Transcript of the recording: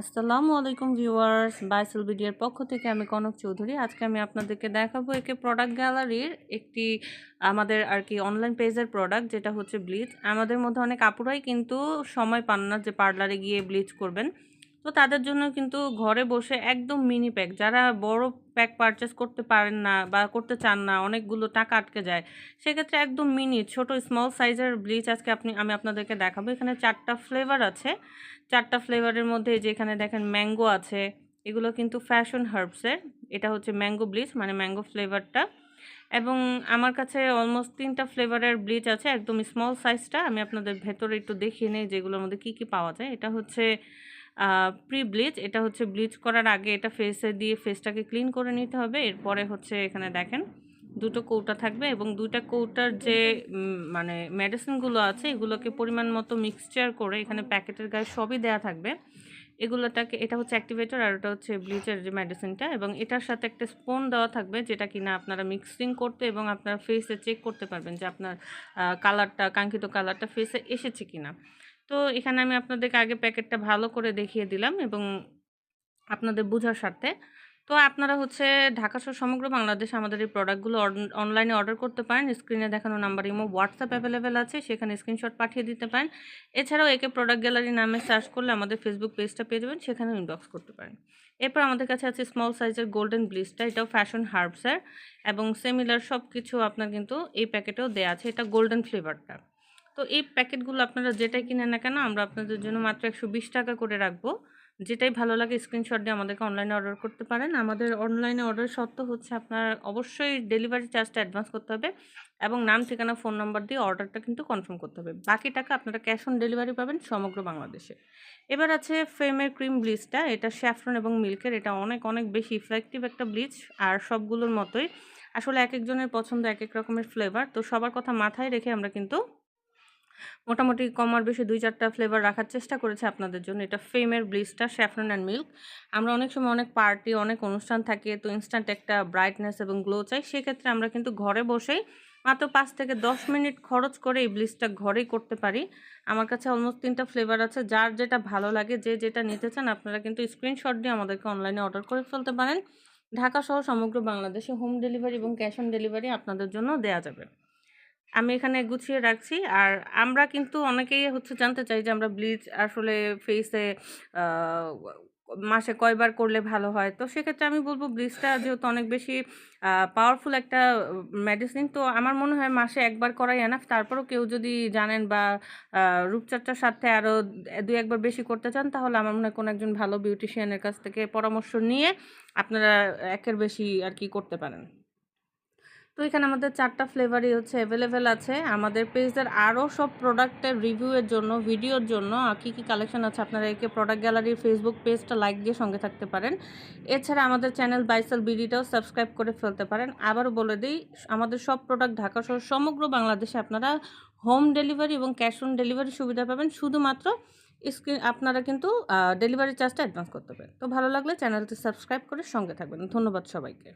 আসসালামু আলাইকুম viewers, বাইসেল BDR পক্ষ থেকে আমি কনক চৌধুরী। আজকে আমি আপনাদেরকে দেখাবো একে প্রোডাক্ট গ্যালারির একটি আমাদের আর কি অনলাইন পেজের প্রোডাক্ট যেটা হচ্ছে ব্লিচ আমাদের মধ্যে অনেক আপুরাই কিন্তু সময় পান না যে পার্লারে গিয়ে ব্লিচ করবেন। তো তাদের জন্য কিন্তু ঘরে বসে একদম মিনি প্যাক যারা বড় প্যাক পারচেস করতে পারেন না বা করতে চান না, অনেকগুলো টাকা আটকে যায়, সেক্ষেত্রে একদম মিনি ছোট স্মল সাইজের ব্লিচ আজকে আপনি, আমি আপনাদেরকে দেখাবো। এখানে চারটা ফ্লেভার আছে। চারটা ফ্লেভারের মধ্যে যে এখানে দেখেন ম্যাঙ্গো আছে, এগুলো কিন্তু ফ্যাশন হার্বসের এটা হচ্ছে ম্যাঙ্গো ব্লিচ মানে ম্যাঙ্গো ফ্লেভারটা এবং আমার কাছে অলমোস্ট তিনটা ফ্লেভারের ব্লিচ আছে, একদম স্মল সাইজটা আমি আপনাদের ভেতরে একটু দেখিয়ে নিই যেগুলোর মধ্যে কী কী পাওয়া যায়। এটা হচ্ছে প্রি ব্লিচ এটা হচ্ছে ব্লিচ করার আগে এটা ফেসে দিয়ে ফেসটাকে ক্লিন করে নিতে হবে। এরপরে হচ্ছে এখানে দেখেন দুটো কৌটা থাকবে এবং দুইটা কৌটার যে মানে মেডিসিনগুলো আছে, এগুলোকে পরিমাণ মতো মিক্সচার করে এখানে প্যাকেটের গায়ে সবই দেয়া থাকবে। এগুলোটাকে, এটা হচ্ছে অ্যাক্টিভেটর আর ওটা হচ্ছে ব্লিচের যে মেডিসিনটা এবং এটার সাথে একটা স্পোন দেওয়া থাকবে যেটা কিনা আপনারা মিক্সিং করতে এবং আপনার ফেসে চেক করতে পারবেন যে আপনার কালারটা কাঙ্ক্ষিত কালারটা ফেসে এসেছে কিনা। তো এখানে আমি আপনাদেরকে আগে প্যাকেটটা ভালো করে দেখিয়ে দিলাম এবং আপনাদের বোঝার স্বার্থে। তো আপনারা হচ্ছে ঢাকা সহ সমগ্র বাংলাদেশে আমাদের এই প্রোডাক্টগুলো অনলাইনে অর্ডার করতে পারেন। স্ক্রিনে দেখানো নাম্বার ইমো হোয়াটসঅ্যাপ অ্যাভেলেবেল আছে সেখানে স্ক্রিনশট পাঠিয়ে দিতে পারেন। এছাড়াও একে প্রোডাক্ট গ্যালারি নামে সার্চ করলে আমাদের ফেসবুক পেজটা পেয়ে যাবেন সেখানে ইনবক্স করতে পারেন। এরপর আমাদের কাছে আছে স্মল সাইজের গোল্ডেন ব্লিচটা এটাও ফ্যাশন হার্বসের এবং সিমিলার সব কিছু আপনার কিন্তু এই প্যাকেটেও দেওয়া আছে এটা গোল্ডেন ফ্লেভারটা তো এই প্যাকেটগুলো আপনারা যেটাই কিনেন না কেন, আমরা আপনাদের জন্য মাত্র একশো বিশ টাকা করে রাখব। যেটাই ভালো লাগে স্ক্রিনশট দিয়ে আমাদেরকে অনলাইনে অর্ডার করতে পারেন। আমাদের অনলাইনে অর্ডার সত্ত্ব হচ্ছে আপনার অবশ্যই ডেলিভারি চার্জটা অ্যাডভান্স করতে হবে এবং নাম, ঠিকানা ফোন নাম্বার দিয়ে অর্ডারটা কিন্তু কনফার্ম করতে হবে। বাকি টাকা আপনারা ক্যাশ অন ডেলিভারি পাবেন সমগ্র বাংলাদেশে। এবার আছে ফ্রেমের ক্রিম ব্লিচটা এটা স্যাফরন এবং মিল্কের এটা অনেক অনেক বেশি ইফেক্টিভ একটা ব্লিচ আর সবগুলোর মতোই। আসলে এক একজনের পছন্দ এক এক রকমের ফ্লেভার তো সবার কথা মাথায় রেখে আমরা কিন্তু মোটামুটি কমার বেশি দুই চারটা ফ্লেভার রাখার চেষ্টা করেছে আপনাদের জন্য। এটা ফেমের ব্লিচটা, স্যাফরন অ্যান্ড মিল্ক আমরা অনেক সময় অনেক পার্টি অনেক অনুষ্ঠান থাকে, তো ইনস্ট্যান্ট একটা ব্রাইটনেস এবং গ্লো চাই। সেক্ষেত্রে আমরা কিন্তু ঘরে বসেই মাত্র পাঁচ থেকে দশ মিনিট খরচ করে এই ব্লিচটা ঘরেই করতে পারি। আমার কাছে অলমোস্ট তিনটা ফ্লেভার আছে। যার যেটা ভালো লাগে, যে যেটা নিতে চান, আপনারা কিন্তু স্ক্রিনশট দিয়ে আমাদেরকে অনলাইনে অর্ডার করে ফেলতে পারেন। ঢাকা সহ সমগ্র বাংলাদেশে হোম ডেলিভারি এবং ক্যাশ অন ডেলিভারি আপনাদের জন্য দেওয়া যাবে। আমি এখানে গুছিয়ে রাখছি। আর আমরা কিন্তু অনেকেই হচ্ছে জানতে চাই যে আমরা ব্লিচ আসলে ফেসে মাসে কয়বার করলে ভালো হয়? তো সেক্ষেত্রে আমি বলব ব্লিচটা যেহেতু অনেক বেশি পাওয়ারফুল একটা মেডিসিন তো আমার মনে হয় মাসে একবার করাই এনাফ তারপরও কেউ যদি জানেন বা রূপচর্চার সাথে আরও দু একবার বেশি করতে চান, তাহলে আমার মনে হয় কোনো একজন ভালো বিউটিশিয়ানের কাছ থেকে পরামর্শ নিয়ে আপনারা একের বেশি আর কি করতে পারেন। তো এখানে আমাদের চারটা ফ্লেভারই হচ্ছে অ্যাভেলেবেল আছে। আমাদের পেজের আরও সব প্রোডাক্টের রিভিউয়ের জন্য ভিডিওর জন্য কী কী কালেকশন আছে আপনারা একে প্রোডাক্ট গ্যালারির ফেসবুক পেজটা লাইক দিয়ে সঙ্গে থাকতে পারেন। এছাড়া আমাদের চ্যানেল বাইসেল বিডিটাও সাবস্ক্রাইব করে ফেলতে পারেন। আবারও বলে দিই, আমাদের সব প্রোডাক্ট ঢাকা সহ সমগ্র বাংলাদেশে আপনারা হোম ডেলিভারি এবং ক্যাশ অন ডেলিভারি সুবিধা পাবেন। শুধুমাত্র স্ক্রিন, আপনারা কিন্তু ডেলিভারি চার্জটা অ্যাডভান্স করতে পারেন। তো ভালো লাগলে চ্যানেলটি সাবস্ক্রাইব করে সঙ্গে থাকবেন। ধন্যবাদ সবাইকে।